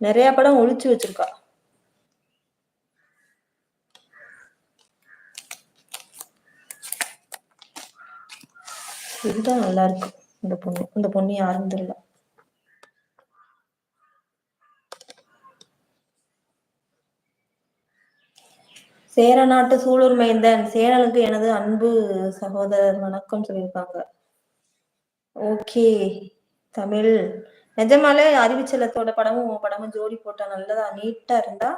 நிறைய படம் ஒழிச்சு வச்சிருக்கா. இதுதான் நல்லா இருக்கு இந்த பொண்ணு. இந்த பொண்ணு யாரும் தெரியல. சேர நாட்டு சூலூர் மைந்தன். சேரலுக்கு எனது அன்பு சகோதரர் வணக்கம் சொல்லியிருக்காங்க. ஓகே தமிழ். நிஜமாலே அறிவிச்சலத்தோட படமும் உன் படமும் ஜோடி போட்டா நல்லதா? நீட்டா இருந்தா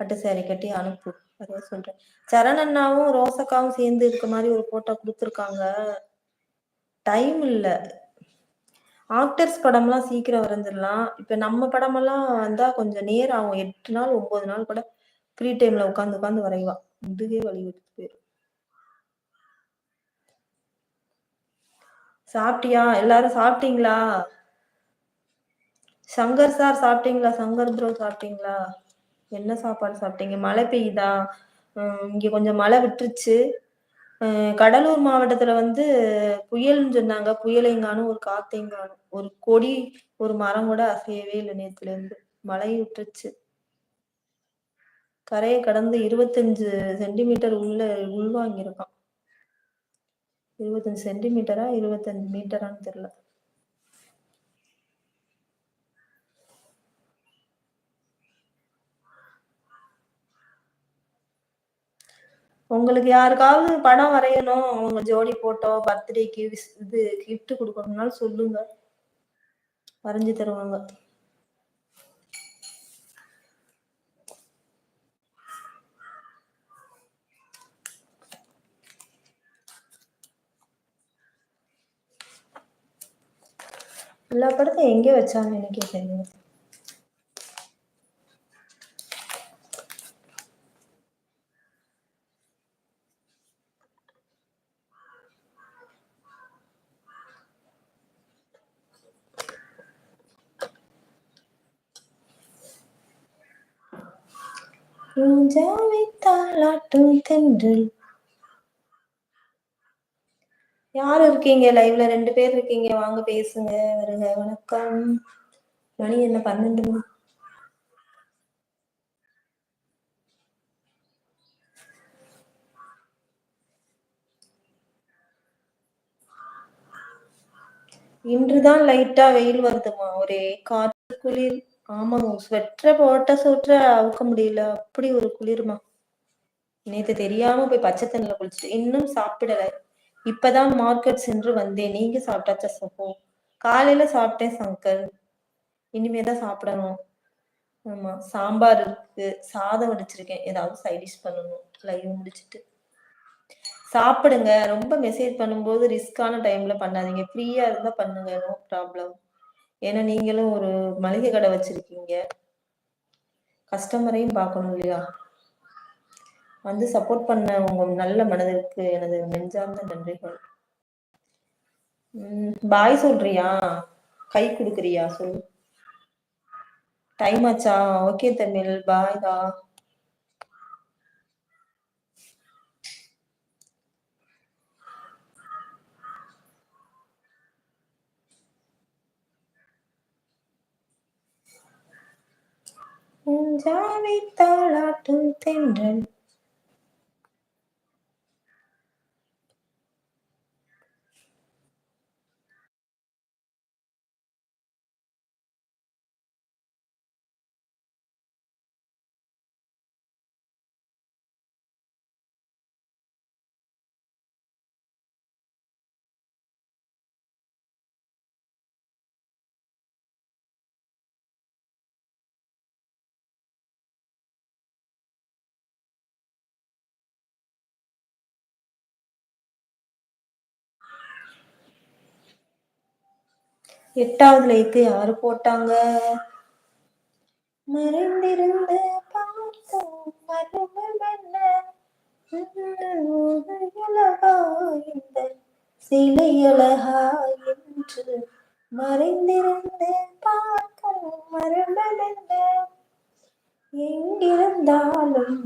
பட்டு சேரி கட்டி அனுப்பு. அதே சொல்றேன். சரணண்ணாவும் ரோசக்காவும் சேர்ந்து இருக்க மாதிரி ஒரு போட்டோ கொடுத்துருக்காங்க. டைம் இல்ல. ஆக்டர்ஸ் படம்லாம் சீக்கிரம் வரைஞ்சிடலாம் இப்ப நம்ம படமெல்லாம் வந்தா கொஞ்சம் நேரம் ஆகும். எட்டு நாள் ஒன்பது நாள் கூட ஃப்ரீ டைம்ல உட்காந்து உட்காந்து வரைவா? முதுகே வழி விட்டு போயிடும் சாப்பிட்டியா? எல்லாரும் சாப்பிட்டீங்களா? சங்கர் சார் சாப்பிட்டீங்களா? சங்கர் ப்ரோ சாப்பிட்டீங்களா? என்ன சாப்பாடு சாப்பிட்டீங்க? மழை பெய்யுதா? இங்க கொஞ்சம் மழை விட்டுருச்சு. கடலூர் மாவட்டத்துல வந்து புயல்னு சொன்னாங்க. புயலைங்கானும் ஒரு காத்தேங்கானும் ஒரு கொடி ஒரு மரம் கூட அசையவே இல்லை நேத்துல இருந்து. மழை விட்டுருச்சு. கரையை கடந்து இருபத்தஞ்சு சென்டிமீட்டர் உள்ள உள்வாங்கியிருக்கான். இருபத்தஞ்சு சென்டிமீட்டரா இருபத்தஞ்சு மீட்டரான்னு தெரியல. உங்களுக்கு யாருக்காவது படம் வரையணும் அவங்க ஜோடி போட்டோ பர்த்டேக்கு இது கிஃப்ட் கொடுக்கணும்னாலும் சொல்லுங்க. வரைஞ்சு தருவாங்க. எல்லா படத்தையும் எங்கே வச்சாங்க எனக்கே தெரியும் ரோஜாவை தாளாட்டும் தென்றல். யார் இருக்கீங்க? லைவ்ல ரெண்டு பேர் இருக்கீங்க. வாங்க பேசுங்க. வருங்க வணக்கம். மணி என்ன? பன்னெண்டு இன்றுதான் லைட்டா வெயில் வருதுமா ஒரே காற்று குளிர். ஆமாங்க ஸ்வெட்டரை போட்ட ஸ்வெட்டரை அவுக்க முடியல. அப்படி ஒரு குளிர்மா? நேத்து தெரியாம போய் பச்சை தண்ணில குளிச்சுட்டு இன்னும் சாப்பிடல. இப்பதான் மார்க்கெட் சென்று வந்தேன். நீங்க சாப்பிட்டாச்சா சகோ? காலையில சாப்பிட்டேன் சங்கர். இனிமேதான் சாப்பிடணும். ஆமா சாம்பார் இருக்கு. சாதம் வடிச்சிருக்கேன். ஏதாவது சைடிஷ் பண்ணணும். லைவ் முடிச்சுட்டு. சாப்பிடுங்க. ரொம்ப மெசேஜ் பண்ணும்போது ரிஸ்கான டைம்ல பண்ணாதீங்க. ஃப்ரீயா இருந்தா பண்ணுங்க. நோ ப்ராப்ளம் ஏன்னா நீங்களும் ஒரு மளிகை கடை வச்சிருக்கீங்க. கஸ்டமரையும் பார்க்கணும் இல்லையா? வந்து சப்போர்ட் பண்ண உங்க நல்ல மனதிற்கு எனது நெஞ்சார்ந்த நன்றிகள். பாய் சொல்றியா? கை கொடுக்குறியா? சொல் டைம் ஆச்சா? ஓகே தமிழ். பாய் தா ஜாவை தாளாட்டும் தென்றல். எட்டாவது லைக்கு யாரு போட்டாங்க? மறைந்திருந்து பார்த்தோம் இந்த சிலை அழகா என்று மறைந்திருந்து பார்க்கும் மரபென்ன எங்கிருந்தாலும்